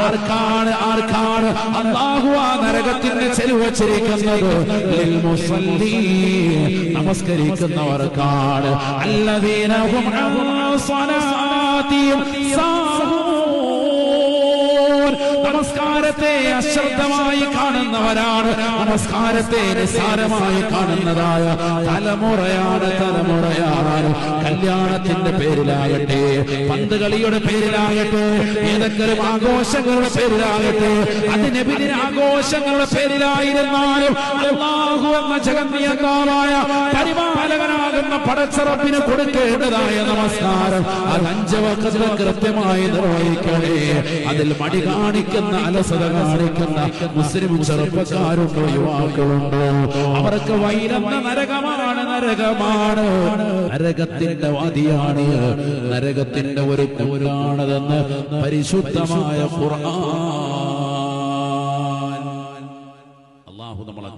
ആർക്കാണ് ആർക്കാണ് അള്ളാഹു ആ നരകത്തിന് ചെലവച്ചിരിക്കുന്നത്. നമസ്കരിക്കുന്നവർക്കാണ് അല്ലതീനവും അൻ നമസ്കാരത്തെ അശ്രദ്ധമായി കാണുന്നവരാണ്. നമസ്കാരത്തെ നിസ്സാരമായി കാണുന്നതായ തലമുറയാണ് തലമുറയാണ്. കല്യാണത്തിന്റെ പേരിലാകട്ടെ പന്ത് കളിയുടെ പേരിലാകട്ടെ ഏതെങ്കിലും ആഘോഷങ്ങളുടെ പേരിലാകട്ടെ അതിനെതിരെ ആഘോഷങ്ങളുടെ പേരിലായിരുന്നാലും അല്ലാഹു എന്ന ജഗന്നിയന്താവായ പരിപാലകനാകുന്ന പടച്ചറപ്പിന് കൊടുക്കേണ്ടതായ നമസ്കാരം. അത് അഞ്ച് വക്കത്തിൽ കൃത്യമായി നിർവഹിക്കണേ. അതിൽ മടി കാണിക്കുന്ന അലസത കാണിക്കുന്ന മുസ്ലിം ചെറുപ്പക്കാരുണ്ടോ യുവാക്കളുണ്ടോ? അവർക്ക് വൈരന്ന നരകമാണ് നരകമാണ്. നരകത്തിന്റെ വാദിയാണ് നരകത്തിന്റെ ഒരു കൂരാണതെന്ന് പരിശുദ്ധമായ ഖുർആൻ. നമ്മളെ